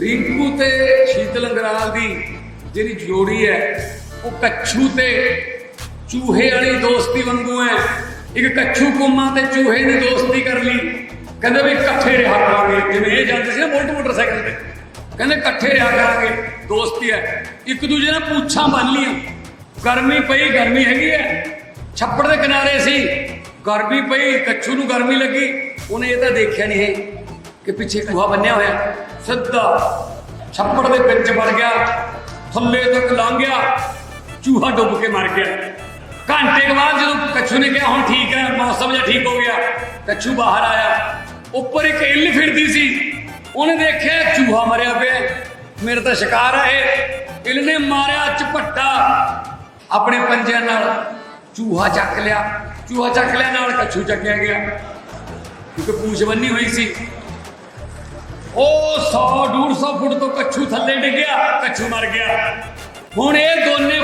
ਰਿੰਕੂ ਤੇ ਸ਼ੀਤਲ ਅੰਗਰਾਲ ਦੀ ਜਿਹੜੀ ਜੋੜੀ ਹੈ, ਉਹ ਕੱਛੂ ਤੇ ਚੂਹੇ ਵਾਲੀ ਦੋਸਤੀ ਵਾਂਗੂ ਹੈ। ਇੱਕ ਕੱਛੂ ਕੁੰਮਾ ਤੇ ਚੂਹੇ ਨੇ ਦੋਸਤੀ ਕਰ ਲਈ। ਕਹਿੰਦੇ ਵੀ ਇਕੱਠੇ ਰਿਹਾ ਕਰਾਂਗੇ। ਜਿਵੇਂ ਇਹ ਜਾਂਦੇ ਸੀ ਨਾ ਬੁਲਟ ਮੋਟਰਸਾਈਕਲ ਤੇ। ਕਹਿੰਦੇ ਇਕੱਠੇ ਰਿਹਾ ਕਰਾਂਗੇ। ਦੋਸਤੀ ਹੈ। ਇੱਕ ਦੂਜੇ ਨਾਲ ਪੂਛਾਂ ਬੰਨ ਲੀਆਂ ਗਰਮੀ ਪਈ, ਗਰਮੀ ਹੈਗੀ ਹੈ। ਛੱਪੜ ਦੇ ਕਿਨਾਰੇ ਸੀ। ਗਰਮੀ ਪਈ, ਕੱਛੂ ਨੂੰ ਗਰਮੀ ਲੱਗੀ। ਉਹਨੇ ਇਹ ਤਾਂ ਦੇਖਿਆ ਨਹੀਂ ਹੈ ਕਿ ਪਿੱਛੇ ਚੂਹਾ ਬੰਨਿਆ ਹੋਇਆ, ਸਿੱਧਾ ਛੱਪੜ ਦੇ ਵਿੱਚ ਵੜ ਗਿਆ, ਥੱਲੇ ਤੱਕ ਲੰਘ ਗਿਆ, ਚੂਹਾ ਡੁੱਬ ਕੇ ਮਰ ਗਿਆ। ਘੰਟੇ ਕੁ ਬਾਅਦ ਜਦੋਂ ਕੱਛੂ ਨੇ ਕਿਹਾ, ਹੁਣ ਠੀਕ ਹੈ, ਮੌਸਮ ਜਿਹਾ ਠੀਕ ਹੋ ਗਿਆ। ਕੱਛੂ ਬਾਹਰ ਆਇਆ। ਉੱਪਰ ਇੱਕ ਇੱਲ ਫਿਰਦੀ ਸੀ। ਉਹਨੇ ਦੇਖਿਆ, ਚੂਹਾ ਮਰਿਆ ਪਿਆ। ਮੇਰੇ ਤਾਂ ਸ਼ਿਕਾਰ ਆ ਇਹ। ਇੱਲ ਨੇ ਮਾਰਿਆ ਝਪੱਟਾ ਆਪਣੇ ਪੰਜਿਆਂ ਨਾਲ ਚੂਹਾ ਚੱਕ ਲਿਆ। ਚੂਹਾ ਚੱਕ ਲਿਆ, ਨਾਲ ਕੱਛੂ ਚੱਕਿਆ ਗਿਆ। ਕਿਉਂਕਿ ਪੂਛ ਬੰਨੀ ਹੋਈ ਸੀ। ਉਹ 100 150 ਫੁੱਟ ਤੋਂ ਕੱਛੂ ਥੱਲੇ ਡਿੱਗਿਆ ਕੱਛੂ ਮਰ ਗਿਆ। ਹੁਣ ਇਹ ਦੋਨੇ